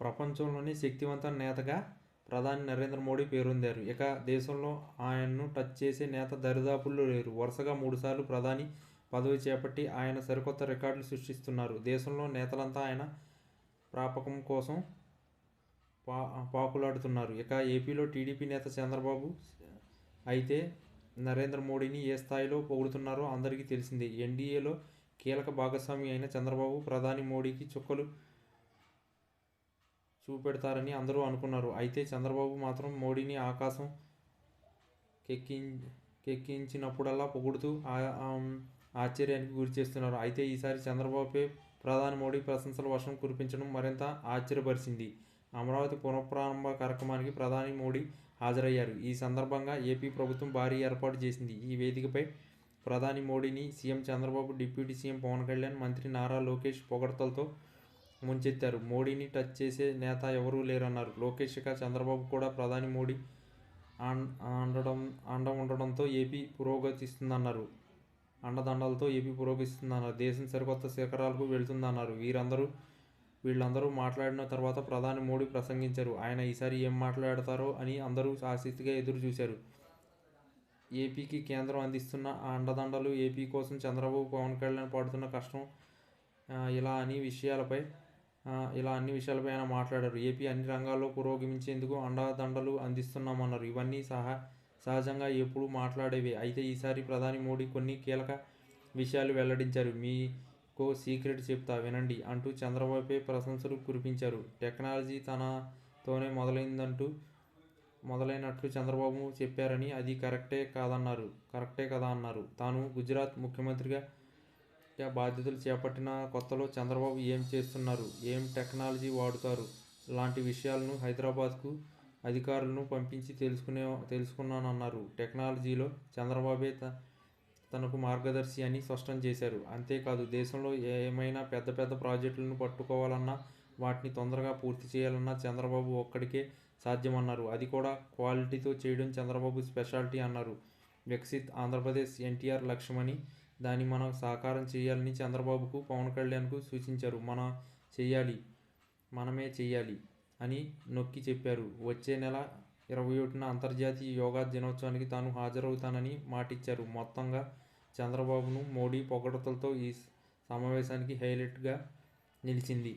ప్రపంచంలోనే శక్తివంత నేతగా ప్రధాని నరేంద్ర మోడీ పేరొందారు. ఇక దేశంలో ఆయన్ను టచ్ చేసే నేత దరిదాపుల్లో లేరు. వరుసగా మూడుసార్లు ప్రధాని పదవి చేపట్టి ఆయన సరికొత్త రికార్డులు సృష్టిస్తున్నారు. దేశంలో నేతలంతా ఆయన ప్రాపకం కోసం పా పాకులాడుతున్నారు. ఇక ఏపీలో టీడీపీ నేత చంద్రబాబు అయితే నరేంద్ర మోడీని ఏ స్థాయిలో పొగుడుతున్నారో అందరికీ తెలిసిందే. ఎన్డీఏలో కీలక భాగస్వామి అయిన చంద్రబాబు ప్రధాని మోడీకి చుక్కలు చూపెడతారని అందరూ అనుకున్నారు. అయితే చంద్రబాబు మాత్రం మోడీని ఆకాశం కెక్కి కెక్కించినప్పుడల్లా పొగుడుతూ ఆశ్చర్యానికి గురి చేస్తున్నారు. అయితే ఈసారి చంద్రబాబుపై ప్రధాని మోడీ ప్రశంసల వర్షం కురిపించడం మరింత ఆశ్చర్యపరిచింది. అమరావతి పునఃప్రారంభ కార్యక్రమానికి ప్రధాని మోడీ హాజరయ్యారు. ఈ సందర్భంగా ఏపీ ప్రభుత్వం భారీ ఏర్పాటు చేసింది. ఈ వేదికపై ప్రధాని మోడీని CM Chandrababu deputy CM Pawan Kalyan మంత్రి నారా లోకేష్ పొగడ్తలతో ముంచెత్తారు. మోడీని టచ్ చేసే నేత ఎవరూ లేరన్నారు. లోకేష్ ఇక చంద్రబాబు కూడా ప్రధాని మోడీ అండడం అండ ఉండడంతో ఏపీ పురోగతిస్తుందన్నారు. అండదండలతో ఏపీ పురోగతిస్తుందన్నారు. దేశం సరికొత్త శిఖరాలకు వెళ్తుందన్నారు. వీరందరూ వీళ్ళందరూ మాట్లాడిన తర్వాత ప్రధాని మోడీ ప్రసంగించారు. ఆయన ఈసారి ఏం మాట్లాడతారో అని అందరూ ఆసక్తిగా ఎదురు చూశారు ఏపీకి కేంద్రం అందిస్తున్న ఆ అండదండలు ఏపీ కోసం చంద్రబాబు పవన్ కళ్యాణ్ పడుతున్న కష్టం ఇలా అని విషయాలపై ఇలా అన్ని విషయాలపై ఆయన మాట్లాడారు. ఏపీ అన్ని రంగాల్లో పురోగమించేందుకు అండదండలు అందిస్తున్నామన్నారు. ఇవన్నీ సహా సహజంగా ఎప్పుడు మాట్లాడేవి. అయితే ఈసారి ప్రధాని మోడీ కొన్ని కీలక విషయాలు వెల్లడించారు. మీకో సీక్రెట్ చెప్తా వినండి అంటూ చంద్రబాబుపై ప్రశంసలు కురిపించారు. టెక్నాలజీ తనతోనే మొదలైందంటూ మొదలైనట్లు చంద్రబాబు చెప్పారని అది కరెక్టే కాదన్నారు. కరెక్టే కదా అన్నారు. తాను గుజరాత్ ముఖ్యమంత్రిగా గా బాధ్యతలు చేపట్టిన కొత్తలో చంద్రబాబు ఏం చేస్తున్నారు? ఏం టెక్నాలజీ వాడుతారు? లాంటి విషయాలను హైదరాబాద్కు అధికారులను పంపించి తెలుసుకునే తెలుసుకున్నానన్నారు. టెక్నాలజీలో చంద్రబాబే త- తనకు మార్గదర్శి అని స్పష్టం చేశారు. అంతేకాదు దేశంలో ఏమైనా పెద్ద పెద్ద ప్రాజెక్టులను పట్టుకోవాలన్నా వాటిని తొందరగా పూర్తి చేయాలన్నా చంద్రబాబు ఒక్కడికే సాధ్యమన్నారు. అది కూడా క్వాలిటీతో చేయడం చంద్రబాబు స్పెషాలిటీ అన్నారు. వికసిత్ ఆంధ్రప్రదేశ్ ఎన్టీఆర్ లక్ష్యమని దాన్ని మనం సాకారం చేయాలని చంద్రబాబుకు పవన్ కళ్యాణ్కు సూచించారు. మన చేయాలి మనమే చేయాలి అని నొక్కి చెప్పారు. వచ్చే నెల ఇరవై ఒకటిన అంతర్జాతీయ యోగా దినోత్సవానికి తాను హాజరవుతానని మాటిచ్చారు. మొత్తంగా చంద్రబాబును మోడీ పొగడతలతో ఈ సమావేశానికి హైలైట్గా నిలిచింది.